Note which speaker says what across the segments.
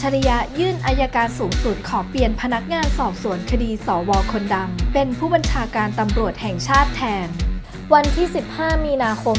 Speaker 1: ฉริยะยื่นอายการสูงสุดขอเปลี่ยนพนักงานสอบสวนคดีสวคนดัง เป็นผู้บัญชาการตำรวจแห่งชาติแทน วันที่ 15 มีนาคม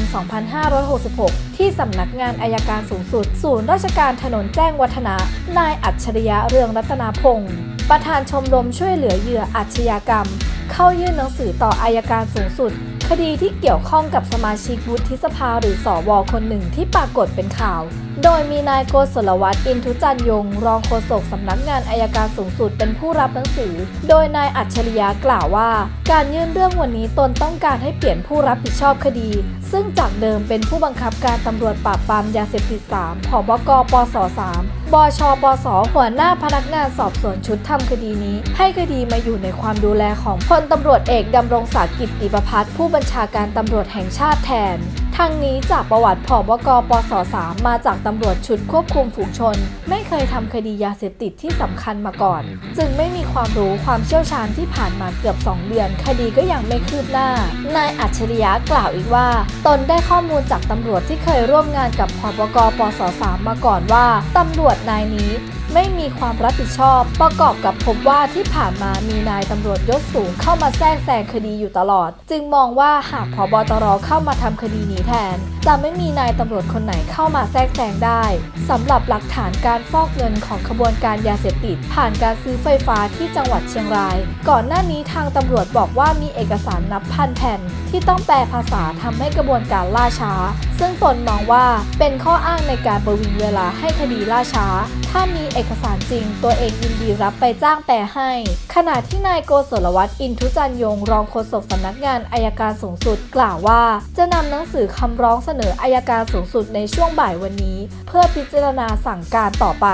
Speaker 1: 2566 ที่สำนักงานอายการสูงสุด ศูนย์ราชการถนนแจ้งวัฒนะ นายอัจฉริยะเรืองรัตนาพงศ์ประธานชมรมช่วยเหลือเหยื่ออาชญากรรม เข้ายื่นหนังสือต่ออายการสูงสุด คดีที่เกี่ยวข้องกับสมาชิกวุฒิสภาหรือสอวคนหนึ่งที่ปรากฏเป็นข่าว โดยมีนายโกศลวัฒน์อินทุจันยง รองโฆษกสำนักงานอายการสูงสุดเป็นผู้รับหนังสือ โดยนายอัจฉริยะกล่าวว่า การยื่นเรื่องวันนี้ตนต้องการให้เปลี่ยนผู้รับผิดชอบคดี ซึ่งจากเดิมเป็นผู้บังคับการตำรวจปราบปรามยาเสพติด 3ผบกปส 3 บชปสหัวหน้าพนักงานสอบสวนชุดทำคดีนี้ ให้คดีมาอยู่ในความดูแลของพลตำรวจเอกดำรงศักดิ์กิติประพัฒน์ผู้บัญชาการตำรวจแห่งชาติแทน ทางนี้จากประวัติผอบกปส3มาจากตำรวจชุดควบคุมฝูงชน ไม่เคยทำคดียาเสพติดที่สำคัญมาก่อน จึงไม่มีความรู้ความเชี่ยวชาญที่ผ่านมาเกือบ 2 เดือน คดีก็ยังไม่คืบหน้า นายอัจฉริยะกล่าวอีกว่า ตนได้ข้อมูลจากตำรวจที่เคยร่วมงานกับผอบกปส3มาก่อนว่าตำรวจนายนี้ ไม่มีความรับผิดชอบ ประกอบกับพบว่าที่ผ่านมามีนายตำรวจยศสูงเข้ามาแทรกแซงคดีอยู่ตลอด จึงมองว่าหากพบตรเข้ามาทำคดีนี้แทน จะไม่มีนายตำรวจคนไหนเข้ามาแทรกแซงได้สำหรับหลักฐานการฟอกเงินของขบวนการยาเสพติด ผ่านการซื้อไฟฟ้าที่จังหวัดเชียงราย ก่อนหน้านี้ทางตำรวจบอกว่ามีเอกสารนับพันแผ่น ที่ต้องแปลภาษาทำให้กระบวนการล่าช้า ซึ่งตนมองว่าเป็นข้ออ้างในการประวิงเวลาให้คดีล่าช้า ถ้ามีเอกสารจริง ตัวเองยินดีรับไปจ้างแปลให้ ขณะที่นายโกศลวัฒน์อินทุจันยงรองโฆษกสำนักงานอายการสูงสุดกล่าวว่า จะนำหนังสือคำร้องเสนออายการสูงสุดในช่วงบ่ายวันนี้ เพื่อพิจารณาสั่งการต่อไป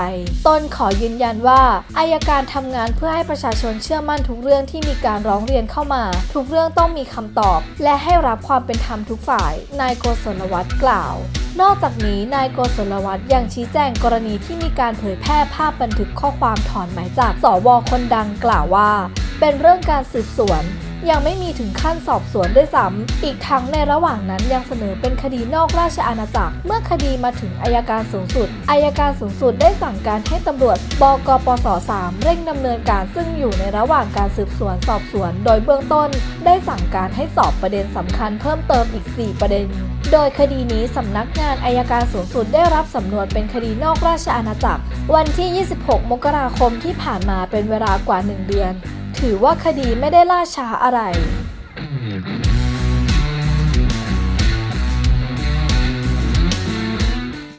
Speaker 1: ตนขอยืนยันว่าอายการทำงานเพื่อให้ประชาชนเชื่อมั่นทุกเรื่องที่มีการร้องเรียนเข้ามา ทุกเรื่องต้องมีคำตอบ และให้รับความเป็นธรรมทุกฝ่าย นายโกศลวัฒน์กล่าว นอกจากนี้นายโกศลวัฒน์ยังชี้แจงกรณีที่มีการเผยแพร่ภาพบันทึกข้อความถอนหมายจากสวคนดังกล่าวว่า เป็นเรื่องการสืบสวน ยังไม่มีถึงขั้นสอบสวนด้วยซ้ำอีกทั้งในระหว่างนั้นยังเสนอเป็นคดีนอกราชอาณาจักร เมื่อคดีมาถึงอายการสูงสุดอายการสูงสุดได้สั่งการให้ตำรวจบกปส 3 เร่งดำเนินการซึ่งอยู่ในระหว่างการสืบสวนสอบสวน โดยเบื้องต้น ได้สั่งการให้สอบประเด็นสำคัญเพิ่มเติมอีก 4 ประเด็นโดยคดีนี้สำนักงานอายการสูงสุดได้รับสำนวนเป็นคดีนอกราชอาณาจักร วันที่ 26 มกราคมที่ผ่านมาเป็นเวลากว่า 1 เดือน ถือว่าคดีไม่ได้ล่าช้าอะไร